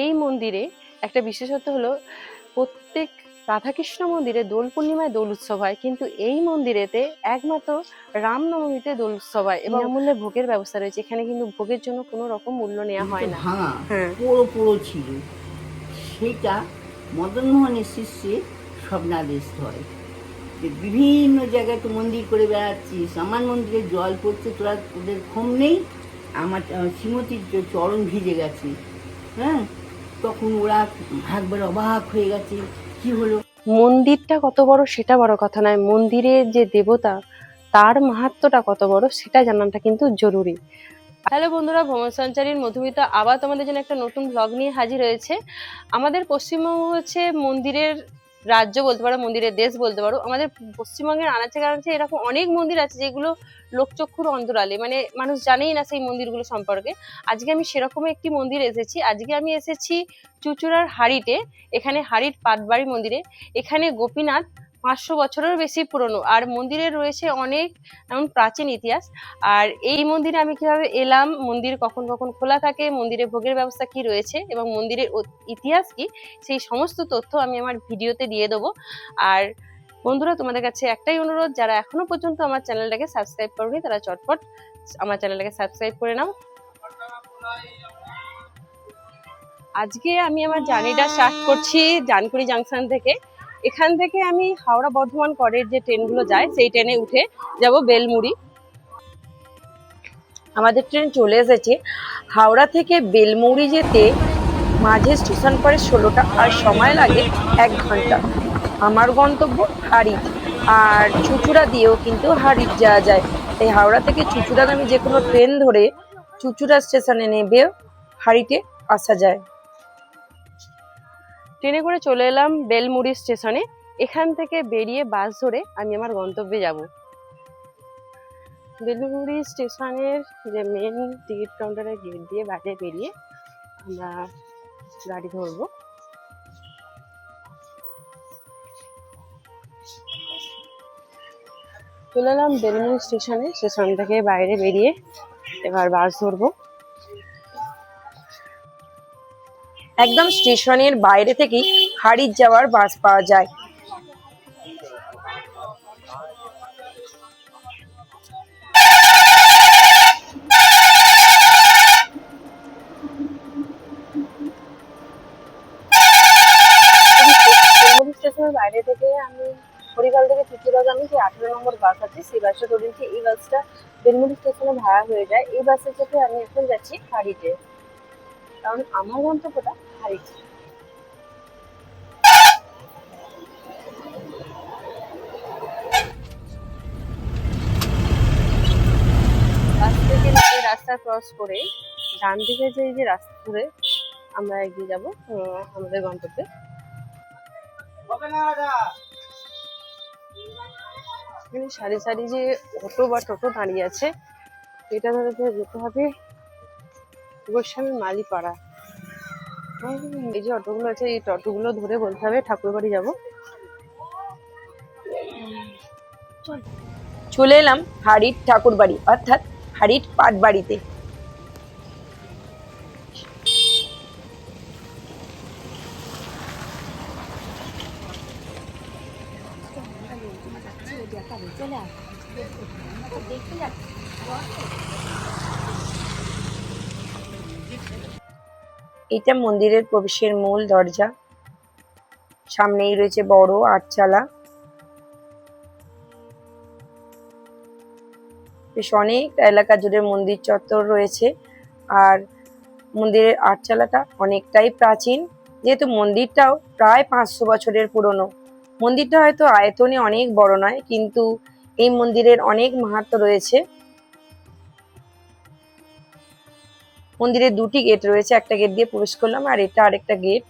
এই মন্দিরে একটা বিশেষত্ব হলো প্রত্যেক রাধাকৃষ্ণ মন্দিরে দোল পূর্ণিমায় দোল উৎসব হয় কিন্তু এই মন্দিরেতে একমাত্র রামনবমীতে দোল উৎসব হয় এবং মূল্যে ভোগের ব্যবস্থা রয়েছে। এখানে কিন্তু ভোগের জন্য কোনো রকম মূল্য নেওয়া হয় না। হ্যাঁ পুরো পুরো ছিল। সেটা মদনমোহনের শিষ্যে স্বপ্নাদেশ হয় যে বিভিন্ন জায়গায় তো মন্দির করে বেড়াচ্ছিস আমার মন্দিরে জল পড়ছে তোরা তোদের ঘুম নেই আমার শ্রীমতীর চরণ ভিজে গেছে হ্যাঁ? তখন ওরা একবার অবাক হয়ে গেছে, কি হলো? মন্দিরটা কত বড় সেটা বড় কথা নয়, মন্দিরের যে দেবতা, তার মাহাত্ম্যটা কত বড় সেটা জানাটা কিন্তু জরুরি। হ্যালো বন্ধুরা, ভ্রমণ সঞ্চারীর মধুমিতা। আবার তোমাদের জন্য একটা নতুন ব্লগ নিয়ে হাজির হয়েছে। আমাদের পশ্চিমবঙ্গ হচ্ছে মন্দিরের রাজ্য বলতে পারো, মন্দিরের দেশ বলতে পারো, আমাদের পশ্চিমবঙ্গের আনাচে কানাচে এরকম অনেক মন্দির আছে যেগুলো লোকচক্ষুর অন্তরালে মানে মানুষ জানেই না সেই মন্দিরগুলো সম্পর্কে। আজকে আমি সেরকম একটি মন্দির এসেছি। আজকে আমি এসেছি চুচুড়ার হাড়িতে, এখানে হাড়ির পাটবাড়ি মন্দিরে। এখানে গোপীনাথ পাঁচশো বছরেরও বেশি পুরনো। আর মন্দিরে রয়েছে অনেক এমন প্রাচীন ইতিহাস। আর এই মন্দিরে আমি কীভাবে এলাম, মন্দির কখন কখন খোলা থাকে, মন্দিরে ভোগের ব্যবস্থা কি রয়েছে এবং মন্দিরের ইতিহাস কি, সেই সমস্ত তথ্য আমি আমার ভিডিওতে দিয়ে দেবো। আর বন্ধুরা, তোমাদের কাছে একটাই অনুরোধ, যারা এখনও পর্যন্ত আমার চ্যানেলটাকে সাবস্ক্রাইব করনি, তারা চটপট আমার চ্যানেলটাকে সাবস্ক্রাইব করে নাও। আজকে আমি আমার জার্নিটা স্টার্ট করছি জানকুড়ি জাংশন থেকে। এখান থেকে আমি হাওড়া বর্ধমান করের যে ট্রেনগুলো যায়, সেই ট্রেনে উঠে যাব বেলমুড়ি। আমাদের ট্রেন চলে এসেছে। হাওড়া থেকে বেলমুড়ি যেতে মাঝে স্টেশন পরে ষোলোটা আর সময় লাগে এক ঘণ্টা। আমার গন্তব্য হারিট আর চুচুড়া দিয়েও কিন্তু হারিট যাওয়া যায়। তাই হাওড়া থেকে চুচুড়াগামী যে কোনো ট্রেন ধরে চুচুড়া স্টেশনে নেবে হারিটে আসা যায়। ট্রেনে করে চলে এলাম বেলমুড়ি স্টেশনে। এখান থেকে বেরিয়ে বাস ধরে আমি আমার গন্তব্যে যাব। বেলমুড়ি স্টেশনের যে মেন টিকিট কাউন্টারের গেট দিয়ে বাইরে বেরিয়ে আমরা গাড়ি ধরবো। চলে এলাম বেলমুড়ি স্টেশনে, স্টেশন থেকে বাইরে বেরিয়ে এবার বাস ধরবো। একদম স্টেশনের বাইরে থেকেই হারিট যাওয়ার বাস পাওয়া যায়। বাইরে থেকে আমি হরিকাল থেকে চুচুড়াগামী যে আঠেরো নম্বর বাস আছে, সেই বাসটা ধরেছি এই বাসটা বেলমুড়ি স্টেশনে ভাড়া হয়ে যায়। এই বাসে চেপে আমি এখন যাচ্ছি হারিটে কারণ আমার গন্তব্যটা হারিটে বাস থেকে নেমে রাস্তা ক্রস করে ডান দিকে যে এই যে রাস্তা ধরে আমরা এগিয়ে যাব আমাদের গন্তব্যে। সারি সারি যে অটো বা টোটো দাঁড়িয়ে আছে এটা ধরে ধরে যেতে হবে। গোস্বামী মালিপাড়া। এই যে অটোগুলো আছে, এই অটোগুলো ধরে বলতে হবে ঠাকুরবাড়ি যাব। চলে এলাম হাড়ির ঠাকুরবাড়ি অর্থাৎ হাড়ির পাটবাড়িতে এটা মন্দিরের প্রবেশের মূল দরজা। সামনেই রয়েছে বড় আটচালা। বেশ অনেক এলাকা জুড়ে মন্দির চত্বর রয়েছে। আর মন্দিরের আটচালাটা অনেকটাই প্রাচীন। যেহেতু মন্দিরটাও প্রায় পাঁচশো বছরের পুরনো। মন্দিরটা হয়তো আয়তনে অনেক বড় নয়, কিন্তু এই মন্দিরের অনেক মাহাত্ম্য রয়েছে। মন্দিরে দুটি গেট রয়েছে, একটা গেট দিয়ে প্রবেশ করলাম আর এটা আরেকটা গেট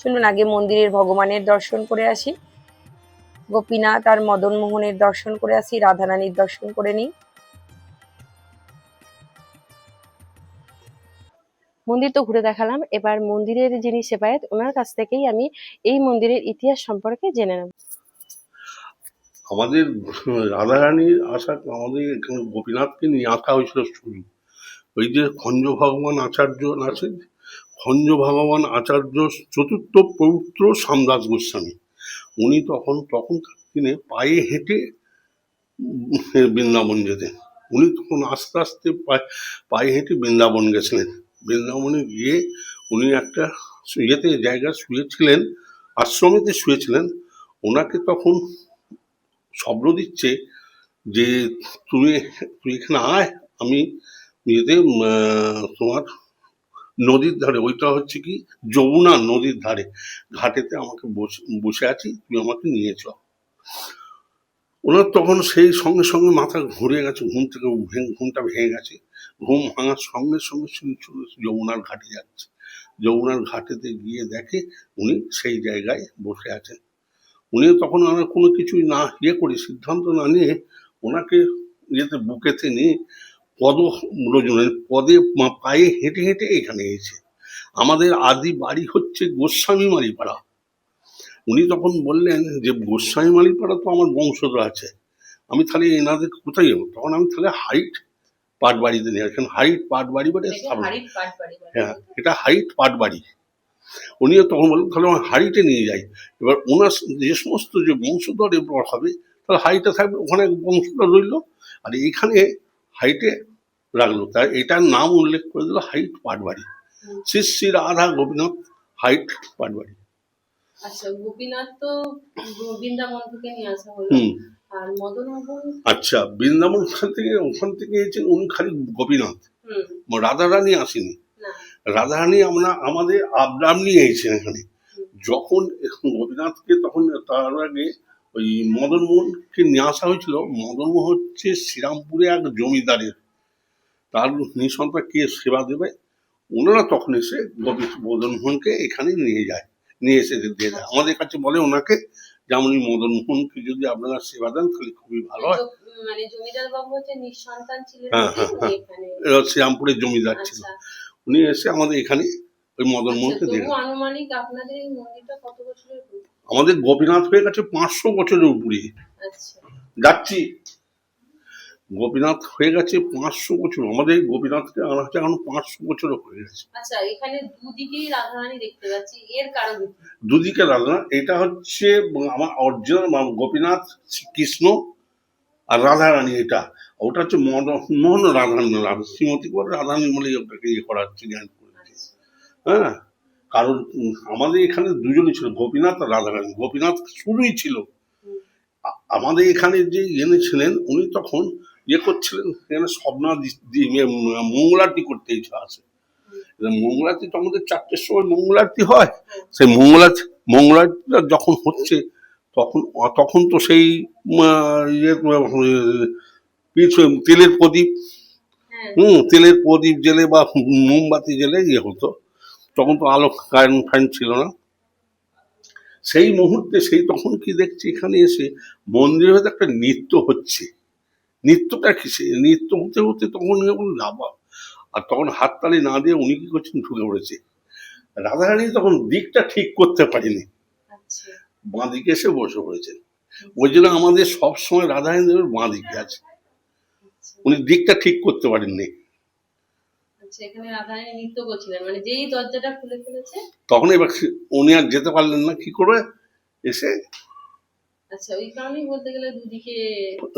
চলুন আগে মন্দিরের ভগবানের দর্শন করে আসি। গোপীনাথ আর মদন মোহনের দর্শন করে আসি, রাধারানীর দর্শন করে নিই। মন্দির তো ঘুরে দেখালাম, এবার মন্দিরের যিনি সেবায়েত, ওনার কাছ থেকেই আমি এই মন্দিরের ইতিহাস সম্পর্কে জেনে নেব। আমাদের রাধারানীর আসা আমাদের এখানে গোপীনাথকে নিয়ে আসা হয়েছিল শুরু। ওই যে খঞ্জ ভগবান আচার্য আছেন খঞ্জ ভগবান আচার্য চতুর্থ পবিত্র সামদাস গোস্বামী। উনি তখন, তখনকার দিনে পায়ে হেঁটে বৃন্দাবন যেতেন। উনি তখন আস্তে আস্তে পায়ে হেঁটে বৃন্দাবন গেছিলেন। বৃন্দাবনে গিয়ে উনি একটা ইয়েতে জায়গা শুয়েছিলেন, আশ্রমেতে শুয়েছিলেন। ওনাকে তখন স্বপ্ন দিচ্ছে যে তুমি তুই এখানে আয় আমি আহ, তোমার নদীর ধারে ওইটা হচ্ছে কি যমুনা নদীর ধারে ঘাটেতে আমাকে বসে বসে আছি তুই আমাকে নিয়ে চ ওনার তখন সেই সঙ্গে সঙ্গে মাথা ঘুরে গেছে ঘুম থেকে ঘুমটা ভেঙে গেছে ঘুম ভাঙার সঙ্গে সঙ্গে যমুনার ঘাটে যাচ্ছে। যমুনার ঘাটেতে গিয়ে দেখে উনি সেই জায়গায় বসে আছেন। উনি তখন আমার কোনো কিছুই না ইয়ে করে সিদ্ধান্ত না নিয়ে ওনাকে ইয়েতে বুকেতে নিয়ে পদ রজনের পদে পায়ে হেঁটে হেঁটে এখানে এসে। আমাদের আদি বাড়ি হচ্ছে গোস্বামী মারিপাড়া উনি তখন বললেন যে গোস্বামী মারিপাড়া তো আমার বংশধর আছে। আমি তাহলে এনাদের কোথায় যাব? তখন আমি তাহলে হাইট পাট বাড়িতে নিয়ে আসেন হাইট পাট বাড়ি পাট বাড়ি বলে। হ্যাঁ এটা হাইট পাট বাড়ি উনিও তখন বললেন তাহলে আমার হাইটে নিয়ে যাই। এবার ওনার যে সমস্ত যে বংশধর এবার হবে তাহলে হাইটে থাকবে ওখানে বংশধর রইল আর এইখানে হাইটে রাখল। তাই এটার নাম উল্লেখ করে দিল হাইট পাটবাড়ি। শ্রী শ্রী রাধা গোপীনাথ হাইট পাটবাড়ি। আচ্ছা গোপীনাথ তো বৃন্দাবন থেকে নিয়ে আসা হলো। আচ্ছা বৃন্দাবন থেকে ওখান থেকে এসেছেন উনি খালি গোপীনাথ। হুম। রাধারানী আসেনি। রাধারানী আমরা আমাদের আবদাম নিয়ে এসেছেন এখানে। যখন গোপীনাথকে তখন তার আগে ওই মদন মোহনকে নিয়ে আসা হয়েছিল। মদন মোহন হচ্ছে শ্রীরামপুরে এক জমিদারের। তার নিঃসন্তান কে সেবা দেবে? ওনারা তখন এসে গোপী মদন মোহনকে এখানে নিয়ে যায় নিয়ে এসে দিয়ে দেয়। আমাদের কাছে বলে ওনাকে যেমন মদন মোহনকে যদি আপনারা সেবা দেন তাহলে খুবই ভালো হয়। মানে হ্যাঁ, হ্যাঁ, হ্যাঁ। এখানে শ্রীরামপুরের জমিদার ছিল। আচ্ছা। উনি এসে আমাদের এখানে ওই মদন আচ্ছা, মোহনকে দিয়ে বছরের পুরনো? আমাদের গোপীনাথ হয়ে গেছে পাঁচশো বছরের উপরে। আচ্ছা। যাচ্ছি। গোপীনাথ হয়ে গেছে পাঁচশো বছর। আমাদের গোপীনাথকে আনা হচ্ছে এখন পাঁচশো বছর হয়ে গেছে। আচ্ছা রাধারানী? দুদিকে রাধা এটা হচ্ছে আমার অরিজিনাল গোপীনাথ কৃষ্ণ আর রাধারানী এটা। ওটা হচ্ছে মোহন রাধারানী রাধা শ্রীমতী করে রাধারানী বলে ওটাকে ইয়ে করা হচ্ছে জ্ঞান করেছে হ্যাঁ? কারণ আমাদের এখানে দুজনই ছিল গোপীনাথ আর রাধারানী। গোপীনাথ শুরুই ছিল। আমাদের এখানে যে ইয়ে ছিলেন উনি তখন ইয়ে করছিলেন এখানে স্বপ্না ইয়ে, মঙ্গলারতি করতে ইচ্ছা আছে। মঙ্গলারতি তো আমাদের চারটের সময় মঙ্গলারতি হয়। সেই মঙ্গলারতি মঙ্গলারতিটা যখন হচ্ছে তখন তখন তো সেই ইয়ে তেলের প্রদীপ? হ্যাঁ। হুম তেলের প্রদীপ জেলে বা মোমবাতি জেলে ইয়ে হতো। তখন তো আলো কারেন্ট ফ্যান ছিল না। সেই মুহূর্তে সেই তখন কি দেখছি এখানে এসে মন্দিরে হয়তো একটা নৃত্য হচ্ছে। নৃত্যটা কিসে? নৃত্য হতে হতে তখন যখন লাভা আর তখন হাততালি না দিয়ে উনি কি করছেন ঢুকে পড়েছে। রাধারানী তখন দিকটা ঠিক করতে পারেনি। আচ্ছা বাঁ দিকে এসে বসে পড়েছেন। ওই জন্য আমাদের সবসময় রাধারানী দেবের বাঁ দিকে আছে। আচ্ছা উনি দিকটা ঠিক করতে পারেননি। আচ্ছা মানে তখন এবার উনি আর যেতে পারলেন না কি এসে? আচ্া ওই কারণেই বলতে গেলে দুদিকে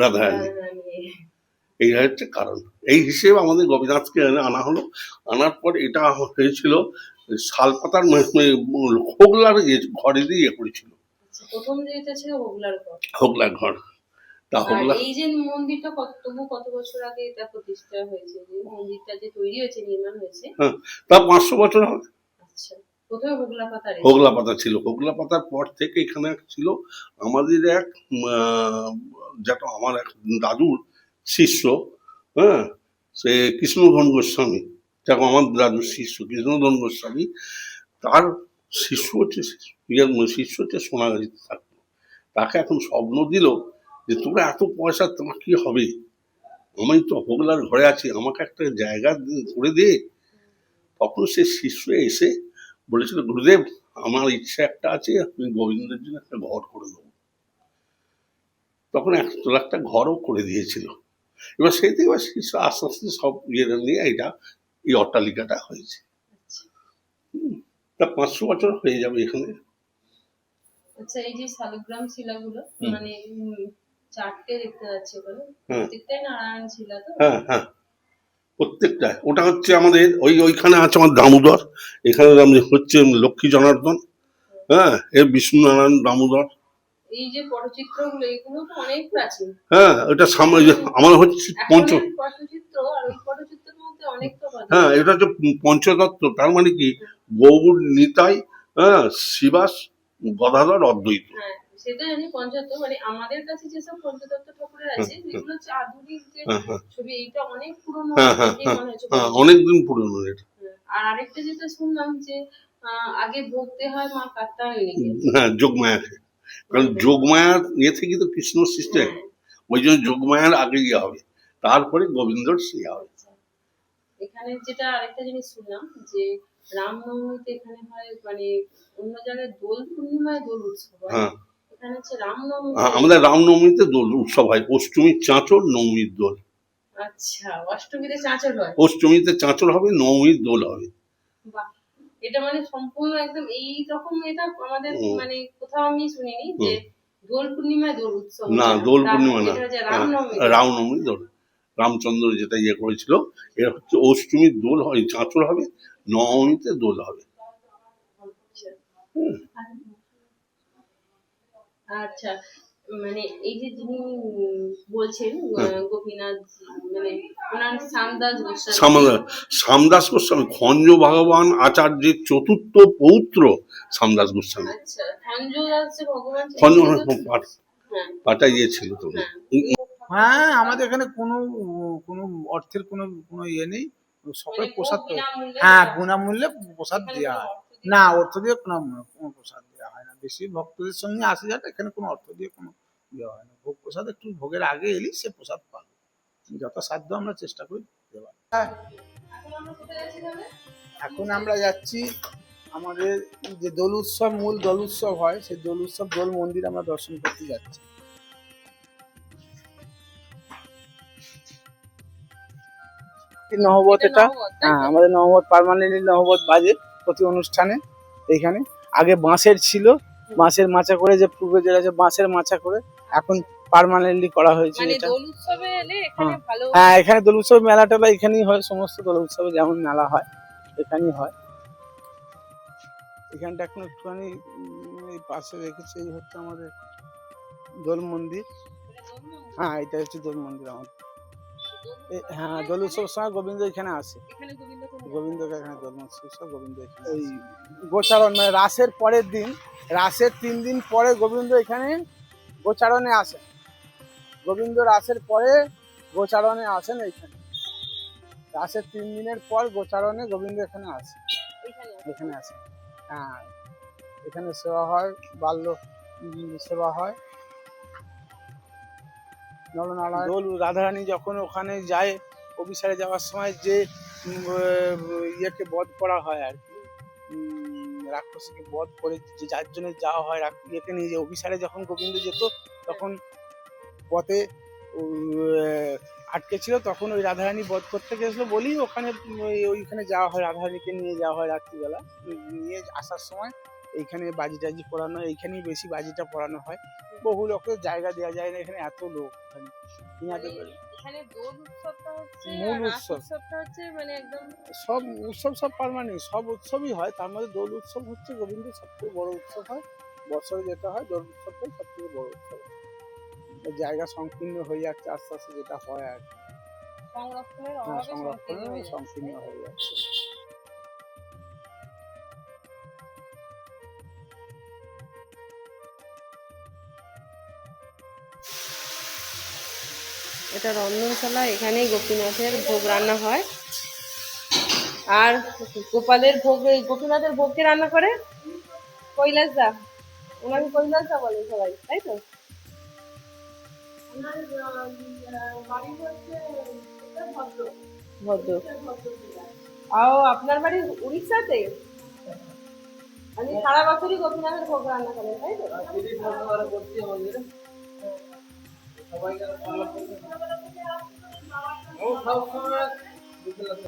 রাধারানী। রাধারানী। এই হচ্ছে কারণ। এই হিসেবে আমাদের গোপীনাথকে আনা হলো। আনার পর এটা হয়েছিল শালপাতার ইয়ে ঘরে দিয়ে ইয়ে করেছিল। আচ্ছা প্রথম যেটা ছিল ওগুলার ঘর। হোগলার ঘর। তা হোগলা এই যে মন্দিরটা কত তবু কত বছর আগে এটা প্রতিষ্ঠা হয়েছে? যে মন্দিরটা যে তৈরি হয়েছে নির্মাণ হয়েছে? তা পাঁচশো বছর হবে। আচ্ছা হোগলা পাতা ছিল। হোগলা পাতার পর থেকে এখানে ছিল আমাদের এক যেটা আমার এক দাদুর শিষ্য হ্যাঁ সে কৃষ্ণধন গোস্বামী। যাকে আমার দাদুর শিষ্য কৃষ্ণধন গোস্বামী। তার শিষ্য হচ্ছে শিষ্য। হচ্ছে সোনাগাছিতে থাকতো। তাকে এখন স্বপ্ন দিল যে তোরা এত পয়সা তোমার কি হবে? আমি তো হোগলার ঘরে আছি আমাকে একটা জায়গা করে দে। তখন সে শিষ্য এসে বলেছিল গুরুদেব আমার ইচ্ছা একটা আছে আমি গোবিন্দের জন্য একটা ঘর করে দেবো। তখন একতলা একটা ঘরও করে দিয়েছিল। এবার সেই থেকে এবার শিষ্য আস্তে আস্তে সব ইয়ে নিয়ে এটা এই অট্টালিকাটা হয়েছে। তা পাঁচশো বছর হয়ে যাবে এখানে। আচ্ছা এই যে শালগ্রাম শিলাগুলো মানে চারটে দেখতে হ্যাঁ। প্রত্যেকটাই নারায়ণ শিলা তো? হ্যাঁ হ্যাঁ। প্রত্যেকটা। ওটা হচ্ছে আমাদের ওই ওইখানে আছে আমার দামোদর। এখানে হচ্ছে লক্ষ্মী জনার্দন। হ্যাঁ এর বিষ্ণু নারায়ণ দামোদর। এই যে পটচিত্রগুলো এগুলো তো অনেক প্রাচীন। হ্যাঁ এটা সামনে আমার হচ্ছে পঞ্চ পটচিত্র আর ওই পটচিত্রের মধ্যে অনেক হ্যাঁ এটা হচ্ছে পঞ্চতত্ত্ব। তার মানে কি? গৌর নিতাই হ্যাঁ শিবাস গদাধর অদ্বৈত। হ্যাঁ সেটা পঞ্চতত্ত্ব মানে আমাদের কাছে যেসব পঞ্চতত্ত্ব ঠাকুরের আছে যেগুলো হচ্ছে আধুনিক যে হ্যাঁ হ্যাঁ। ছবি এইটা অনেক পুরনো হ্যাঁ, হ্যাঁ, হ্যাঁ এটা। হ্যাঁ, আর আরেকটা যেটা শুনলাম যে আগে ভোগতে হয় মা কাত্তায়নীকে হ্যাঁ যোগমায়াকে কারণ যোগমায়ার ইয়ে থেকে তো কৃষ্ণ সৃষ্টি হয়। হ্যাঁ, ওই জন্য যোগমায়ার আগে ইয়ে হবে। তারপরে গোবিন্দর ইয়ে হবে। এখানে যেটা আরেকটা জিনিস শুনলাম যে রামনবমীতে এখানে হয় মানে অন্য জায়গায় দোল পূর্ণিমায় দোল উৎসব হয়। হ্যাঁ। এখানে হচ্ছে রামনবমী আমাদের রামনবমীতে দোল উৎসব হয়। অষ্টমীর চাঁচল নবমীর দোল। আচ্ছা অষ্টমীতে চাঁচল হয়? অষ্টমীতে চাঁচল হবে নবমীর দোল হবে। বাহ! এটা মানে সম্পূর্ণ একদম এই রকম এটা আমাদের মানে কোথাও আমি শুনিনি যে দোল পূর্ণিমায় দোল উৎসব না দোল পূর্ণিমা না। হ্যাঁ, রামনবমী রামনবমী দোল। রামচন্দ্র যেটা ইয়ে করেছিল এটা হচ্ছে অষ্টমীর দোল হয় চাঁচল হবে নবমীতে দোল হবে। আচ্ছা। মানে এই যে যিনি বলছেন গোপীনাথ মানে ওনার শ্যামদাস গোস্বামী। শ্যামদাস গোস্বামী খঞ্জ ভগবান আচার্যের চতুর্থ পৌত্র শ্যামদাস গোস্বামী। আচ্ছা খঞ্জ তো হ্যাঁ আমাদের এখানে কোনো কোনো অর্থের কোনো কোনো ইয়ে নেই। সকলে মানে প্রসাদ হ্যাঁ গুণামূল্যে প্রসাদ দেওয়া হয়। না অর্থ দিয়ে কোনো কোনো প্রসাদ দেওয়া হয় না। বেশি ভক্তদের সঙ্গে আসে যাতে এখানে কোনো অর্থ দিয়ে কোনো দেওয়া হয় না। ভোগ প্রসাদ একটু ভোগের আগে এলি সে প্রসাদ পাবে। যত সাধ্য আমরা চেষ্টা করি দেওয়ার হ্যাঁ। এখন আমরা যাচ্ছি আমাদের যে দোল উৎসব মূল দোল উৎসব হয় সেই দোল উৎসব দোল মন্দির আমরা দর্শন করতে যাচ্ছি। নহবত এটা। হ্যাঁ আমাদের নহবত পার্মানেন্টলি নহবত বাজে প্রতি অনুষ্ঠানে এইখানে আগে বাঁশের ছিল বাঁশের মাচা করে যে পূর্বে যেটা আছে বাঁশের মাচা করে এখন পার্মানেন্টলি করা হয়েছে মানে এটা। হ্যাঁ। হ্যাঁ এখানে দোল উৎসব মেলা টেলা এখানেই হয় সমস্ত দোল উৎসবে যেমন মেলা হয় এখানেই হয়। এখানটা এখন একটুখানি এই পাশে রেখেছে এই হচ্ছে আমাদের দোল মন্দির? হ্যাঁ এটা হচ্ছে দোল মন্দির আমাদের। হ্যাঁ দোল উৎসবের সময় গোবিন্দ এখানে আসে গোবিন্দ গোবিন্দকে এখানে দোল উৎসব গোবিন্দ এখানে ওই গোচারণ মানে রাসের পরের দিন রাসের তিন দিন পরে গোবিন্দ এখানে গোচারণে আসেন। গোবিন্দ রাসের পরে গোচারণে আসেন এইখানে রাসের তিন দিনের পর গোচারণে গোবিন্দ এখানে আসে এখানে আসে হ্যাঁ এখানে সেবা হয় বাল্য উম, সেবা হয়। দোল রাধারানী যখন ওখানে যায় অভিসারে যাওয়ার সময় যে ইয়েকে বধ করা হয় আর কি রাক্ষসীকে বধ করে যে যার জন্য যাওয়া হয় ইয়েকে নিয়ে যে অভিসারে যখন গোবিন্দ যেত, তখন পথে আটকে ছিল, তখন ওই রাধারানী বধ করতে গেছিল বলেই ওখানে, ওই- ওইখানে যাওয়া হয়, রাধারানীকে নিয়ে যাওয়া হয় রাত্রিবেলা। নিয়ে আসার সময় এইখানে বাজি টাজি পড়ানো, এইখানেই বেশি বাজিটা পড়ানো হয়। বহু লোকের জায়গা দেওয়া যায় না এখানে এত লোক। এখানে মূল উৎসব। মানে একদম সব উৎসব সব পারমানেন্ট সব উৎসবই হয়। তার মধ্যে দোল উৎসব হচ্ছে গোবিন্দের সবথেকে বড় উৎসব হয়। বছরে যেটা হয় দোল উৎসবটাই সব থেকে বড় উৎসব। জায়গা সংকীর্ণ হয়ে যাচ্ছে আস্তে আস্তে যেটা হয় আর কি। সংরক্ষণের হ্যাঁ সংকীর্ণ হয়ে যাচ্ছে, এটা রন্ধনশালা, এখানেই গোপীনাথের ভোগ রান্না হয়। আর গোপালের ভোগ গোপীনাথের ভোগকে রান্না করে? কৈলাস দা। ওনাকে কৈলাস দা বলে সবাই, তাই তো? ভদ্র। আপনার বাড়ি উড়িষ্যাতে? আমি সারা বছরই গোপীনাথের ভোগ রান্না করেন তাই তো?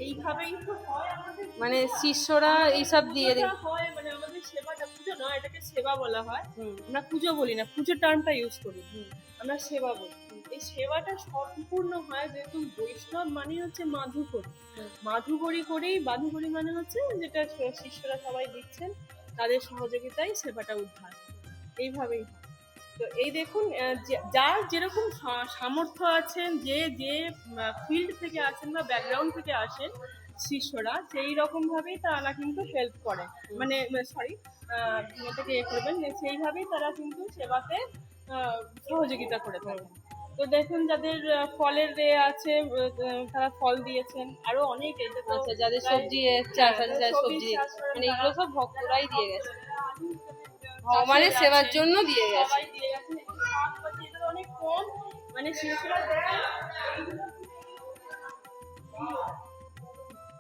এইভাবেই তো হয় আমাদের মানে শিষ্যরা এইসব দিয়ে হয় মানে আমাদের সেবাটা পুজো নয় এটাকে সেবা বলা হয়। আমরা পুজো বলি না পুজো টার্মটা ইউজ করি। আমরা সেবা বলি। এই সেবাটা সম্পূর্ণ হয় যেহেতু বৈষ্ণব মানে হচ্ছে মাধুকরী। মাধুকরী করেই মাধুকরী মানে হচ্ছে যেটা শিষ্যরা সবাই দিচ্ছেন তাদের সহযোগিতায় সেবাটা উদ্ধার। এইভাবেই হয়। তো এই দেখুন যার যেরকম সামর্থ্য আছেন, যে যে ফিল্ড থেকে আসেন বা ব্যাকগ্রাউন্ড থেকে আসেন শিষ্যরা, সেই রকমভাবেই তারা কিন্তু হেল্প করে। মানে সরি এটাকে এ করবেন সেইভাবেই তারা কিন্তু সেবাতে সহযোগিতা করে থাকেন। তো দেখুন যাদের ফলের রে আছে তারা ফল দিয়েছেন। আরও অনেক এটা আচ্ছা যাদের সবজি আছে যাদের সবজি সবজি মানে এগুলো সব ভক্তরাই দিয়ে গেছে। ভগবানের সেবার জন্য দিয়ে গেছে। অনেক কম মানে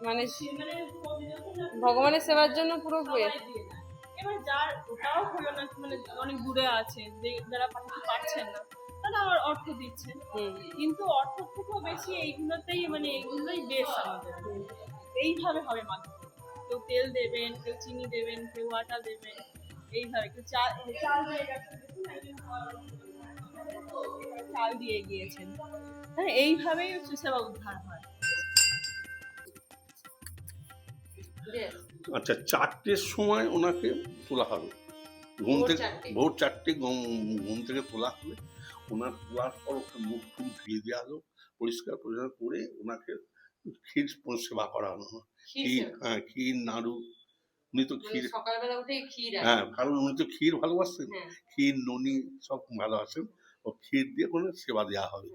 মানে মানে ভগবানের সেবার জন্য পুরো হয়ে। এবার যার ওটাও হলো না মানে অনেক দূরে আছে যারা পাঠাতে পারছেন না। তারা অর্থ দিচ্ছেন কিন্তু অর্থ থেকেও বেশি এইগুলোতেই মানে এইগুলোই বেশ আমাদের। এইভাবে হবে কেউ তেল দেবেন কেউ চিনি দেবেন কেউ আটা দেবেন এইভাবে কেউ চাল চাল দিয়ে চাল দিয়ে গিয়েছেন। হ্যাঁ এইভাবেই সেবা উদ্ধার হয়। আচ্ছা চারটের সময় ওনাকে তোলা হবে। ঘুম থেকে চারটে। ভোর চারটে ঘুম থেকে তোলা হবে। ওনার তোলার পর ওকে মুখ টুক ধুয়ে দেওয়া হলো পরিষ্কার পরিষ্কার করে ওনাকে ক্ষীর সেবা করানো হয় ক্ষীর হ্যাঁ ক্ষীর নাড়ু উনি তো ক্ষীর হ্যাঁ কারণ উনি তো ক্ষীর ভালোবাসেন। হ্যাঁ। ক্ষীর ননি সব ভালোবাসেন ও ক্ষীর দিয়ে কোনো সেবা দেওয়া হবে।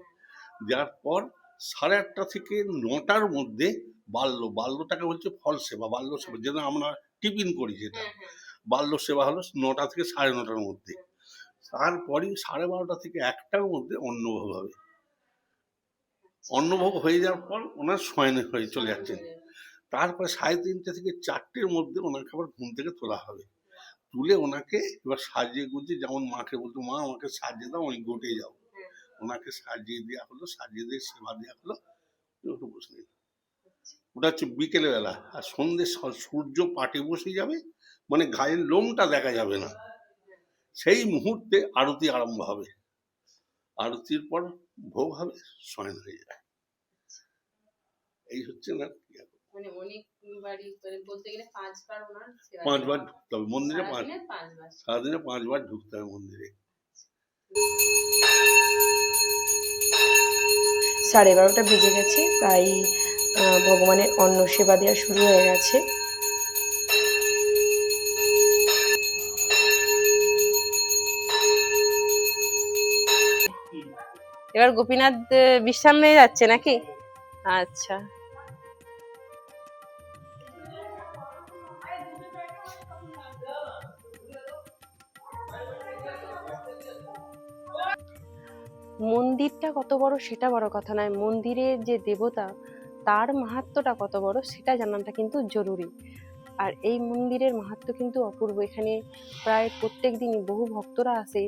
দেওয়ার পর সাড়ে আটটা থেকে নটার মধ্যে বাল্য বাল্যটাকে বলছে ফল সেবা বাল্য সেবা যেন আমরা টিফিন করি যেটা। হ্যাঁ হ্যাঁ। বাল্য সেবা হলো নটা থেকে সাড়ে নটার মধ্যে। তারপরই সাড়ে বারোটা থেকে একটার মধ্যে অন্নভোগ হবে। অন্নভোগ হয়ে যাওয়ার পর ওনার শয়ন হয়ে চলে যাচ্ছেন। তারপরে সাড়ে তিনটে থেকে চারটের মধ্যে ওনাকে আবার ঘুম থেকে তোলা হবে। তুলে ওনাকে এবার সাজিয়ে গুজিয়ে যেমন মাকে বলতো, মা, আমাকে সাজিয়ে দাও, আমি গোটে যাও ওনাকে সাজিয়ে দেওয়া হলো, সাজিয়ে দিয়ে সেবা দেওয়া হলো, একটু বসে। ওটা হচ্ছে বিকেলবেলা। আর সন্ধ্যে সূর্য পাটে বসে যাবে মানে গায়ের লোমটা দেখা যাবে না। সেই মুহূর্তে আরতি আরম্ভ হবে। আরতির পর ভোগ হবে শয়ন হয়ে যায়। এই হচ্ছে না মানে অনেক বাড়ি মানে বলতে গেলে পাঁচবার। ঢুকতে হবে মন্দিরে পাঁচ সারাদিনে পাঁচবার। ঢুকতে হবে মন্দিরে। সাড়ে বারোটা বেজে গেছে তাই আহ, ভগবানের অন্ন সেবা দেওয়া শুরু হয়ে গেছে। এবার গোপীনাথ বিশ্রাম নিয়ে যাচ্ছে নাকি? আচ্ছা। মন্দিরটা কত বড় সেটা বড় কথা নয়। মন্দিরের যে দেবতা, তার মাহাত্ম্যটা কত বড় সেটা জানাটা কিন্তু জরুরি। আর এই মন্দিরের মাহাত্ম্য কিন্তু অপূর্ব। এখানে প্রায় প্রত্যেক দিনই বহু ভক্তরা আসে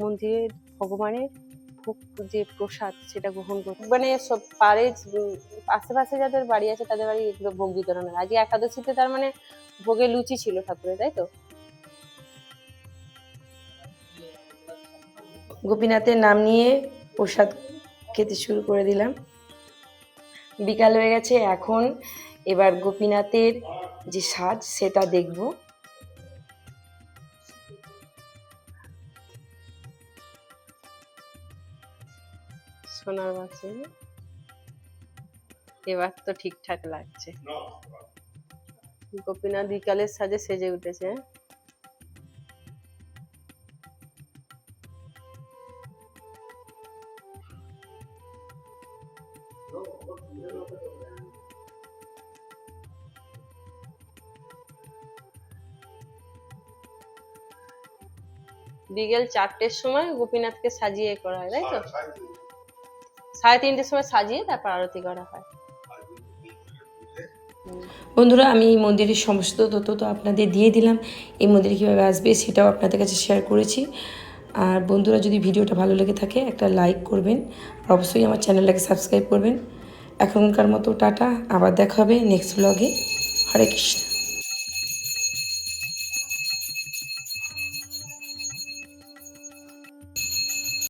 মন্দিরের ভগবানের ভোগ যে প্রসাদ সেটা গ্রহণ করতে মানে সব পারে আশেপাশে যাদের বাড়ি আছে তাদের বাড়ি এগুলো ভোগ বিতরণ হয়। আজকে একাদশীতে তার মানে ভোগে লুচি ছিল ঠাকুরের, তাই তো? গোপীনাথের নাম নিয়ে প্রসাদ খেতে শুরু করে দিলাম। বিকাল হয়ে গেছে, এখন এবার গোপীনাথের যে সাজ সেটা দেখব। সোনার বাসে এবার তো ঠিকঠাক লাগছে। গোপীনাথ বিকালের সাজে সেজে উঠেছে। হ্যাঁ? বিকেল চারটের সময় গোপীনাথকে সাজিয়ে করা হয়, তাই তো? সাড়ে তিনটের সময় সাজিয়ে তারপর আরতি করা হয়। বন্ধুরা, আমি এই মন্দিরের সমস্ত তথ্য তো আপনাদের দিয়ে দিলাম। এই মন্দিরে কীভাবে আসবে সেটাও আপনাদের কাছে শেয়ার করেছি। আর বন্ধুরা, যদি ভিডিওটা ভালো লেগে থাকে, একটা লাইক করবেন। আর অবশ্যই আমার চ্যানেলটাকে সাবস্ক্রাইব করবেন। এখনকার মতো টাটা, আবার দেখা হবে নেক্সট ব্লগে হরে কৃষ্ণ।